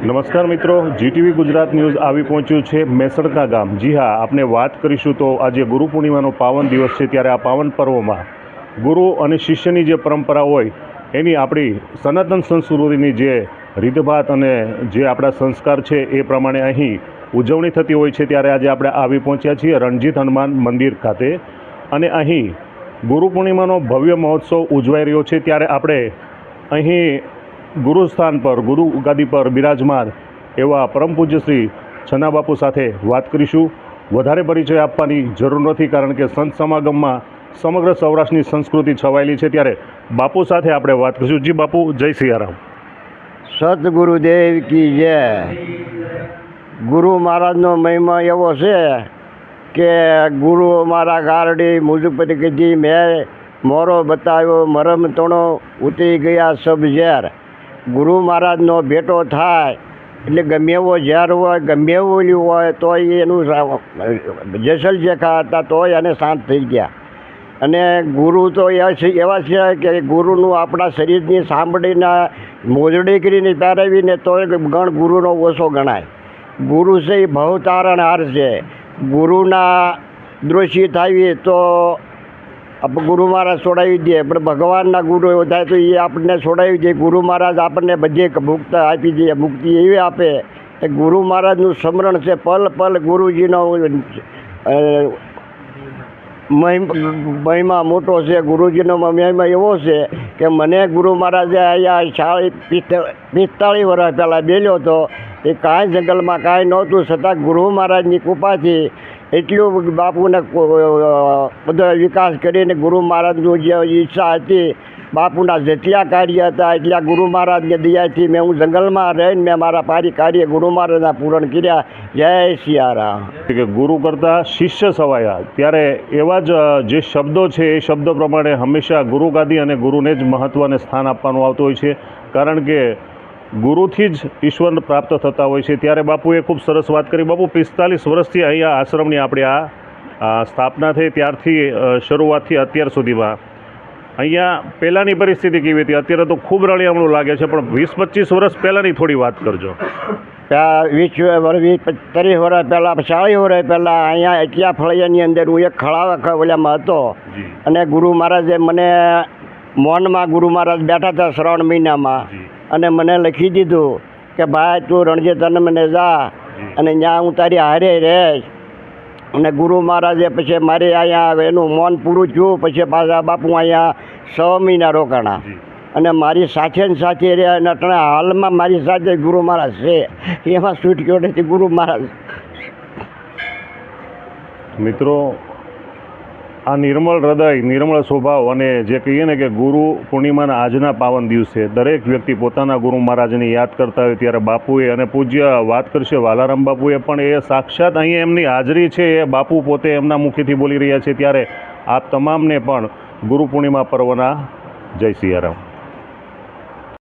નમસ્કાર મિત્રો GTV Gujarat news આવી પહોંચ્યું છે મેસડકા ગામ. જી હા આપણે વાત કરીશું તો આજે ગુરુ પૂર્ણિમાનો પાવન દિવસ છે ત્યારે આ પાવન પર્વમાં ગુરુ અને શિષ્યની જે પરંપરા હોય, એની આપણી સનાતન સંસ્કૃતિની જે રીતભાત અને જે આપણા સંસ્કાર છે એ પ્રમાણે અહીં ઉજવણી થતી હોય છે ત્યારે આજે આપણે આવી પહોંચ્યા છીએ રણજીત હનુમાન મંદિર ખાતે. અને અહીં ગુરુ પૂર્ણિમાનો ભવ્ય મહોત્સવ ઉજવાઈ રહ્યો છે ત્યારે આપણે અહીં ગુરુસ્થાન પર, ગુરુ ઉગાદી પર બિરાજમાન એવા પરમ પૂજ્ય શ્રી છના બાપુ સાથે વાત કરીશું. વધારે પરિચય આપવાની જરૂર નથી કારણ કે સંત સમાગમમાં સમગ્ર સૌરાષ્ટ્રની સંસ્કૃતિ છવાયેલી છે ત્યારે બાપુ સાથે આપણે વાત કરીશું. જી બાપુ, જય સિયારામ. સદગુરુદેવ કી જય. ગુરુ મહારાજનો મહિમા એવો છે કે ગુરુ મારા ગારડી મુજુપતિ મેં મોરો બતાવ્યો, મરમ તણો ઉતરી ગયા સબ ઝેર. ગુરુ મહારાજનો ભેટો થાય, એટલે ગમે એવો ઝેર હોય, ગમે એવું હોય, તોય એનું જેસલ જેખા હતા, તોય એને શાંત થઈ ગયા. અને ગુરુ તો એવા છે કે ગુરુનું આપણા શરીરની સાંભળીને, મોજડી કરીને પહેરાવીને, તોય ગણ ગુરુનો ઓછો ગણાય. ગુરુ છે એ બહુ તારણહાર છે. ગુરુના દ્રોષી થાવી તો ગુરુ મહારાજ છોડાવી દે. પણ ભગવાનના ગુરુ થાય તો એ આપણને છોડાવી દે. ગુરુ મહારાજ આપણને બધે મુક્ત આપી દે. મુક્તિ એવી આપે. કે ગુરુ મહારાજનું સ્મરણ છે. પલ પલ ગુરુજીનો મહિમા મોટો છે. ગુરુજીનો મહિમા એવો છે કે મને ગુરુ મહારાજે અહીંયા ચાળીસ પિસ્તાળીસ વર્ષ પહેલાં બેલ્યો હતો એ કાંઈ જંગલમાં કાંઈ નહોતું છતાં ગુરુ મહારાજની કૃપાથી એટલું બાપુને બધો વિકાસ કરીને ગુરુ મહારાજનું જે ઈચ્છા હતી, બાપુના જેટલા કાર્ય હતા, એટલા ગુરુ મહારાજની દયાથી મેં હું જંગલમાં રહીને મેં મારા પારી કાર્ય ગુરુ મહારાજના પૂરણ કર્યા. જય સિયારામ. કે ગુરુ કરતાં શિષ્ય સવાયા. ત્યારે એવા જ જે શબ્દો છે, એ શબ્દો પ્રમાણે હંમેશા ગુરુ ગાદી અને ગુરુને જ મહત્ત્વ સ્થાન આપવાનું આવતું હોય છે. કારણ કે ગુરુથી જ ઈશ્વર પ્રાપ્ત થતા હોય છે. ત્યારે બાપુએ ખૂબ સરસ વાત કરી. બાપુ પિસ્તાલીસ વર્ષથી અહીંયા આશ્રમની આપણી આ સ્થાપના થઈ. ત્યારથી શરૂઆતથી અત્યાર સુધીમાં. અહીંયા પહેલાંની પરિસ્થિતિ કેવી હતી? અત્યારે તો ખૂબ રળિયામણું લાગે છે પણ વીસ પચીસ વર્ષ પહેલાંની થોડી વાત કરજો. ત્યાં વીસ વર્ષ વીસ ત્રીસ વર્ષ પહેલાં ચાળીસ વર્ષ પહેલાં અહીંયા એટલા ફળિયાની અંદર હું એક ખળાવા ઓલામાં હતો. અને ગુરુ મહારાજે મને મૌનમાં ગુરુ મહારાજ બેઠા હતા શ્રાવણ મહિનામાં. અને મને લખી દીધું કે ભાઈ તું રણજીત મને જા અને ત્યાં હું તારી હારે રહીશ. અને ગુરુ મહારાજે પછી મારે અહીંયા એનું મૌન પૂરું થયું પછી પાછા બાપુ અહીંયા છ મહિના રોકાણા. અને મારી સાથે ને સાથે રહ્યા અને અટણે હાલમાં મારી સાથે ગુરુ મહારાજ છે. એમાં છૂટક્યો નથી ગુરુ મહારાજ. મિત્રો આ નિર્મળ હૃદય, નિર્મળ સ્વભાવ અને જે કહીએ ને કે ગુરુ પૂર્ણિમાના આજના પાવન દિવસે દરેક વ્યક્તિ પોતાના ગુરુ મહારાજને યાદ કરતા હોય ત્યારે બાપુએ અને પૂજ્ય વાત કરશે વાલારામ બાપુએ, પણ એ સાક્ષાત અહીંયા એમની હાજરી છે, એ બાપુ પોતે એમના મુખેથી બોલી રહ્યા છે ત્યારે આપ તમામને પણ ગુરુ પૂર્ણિમા પર્વના જય સિયારામ.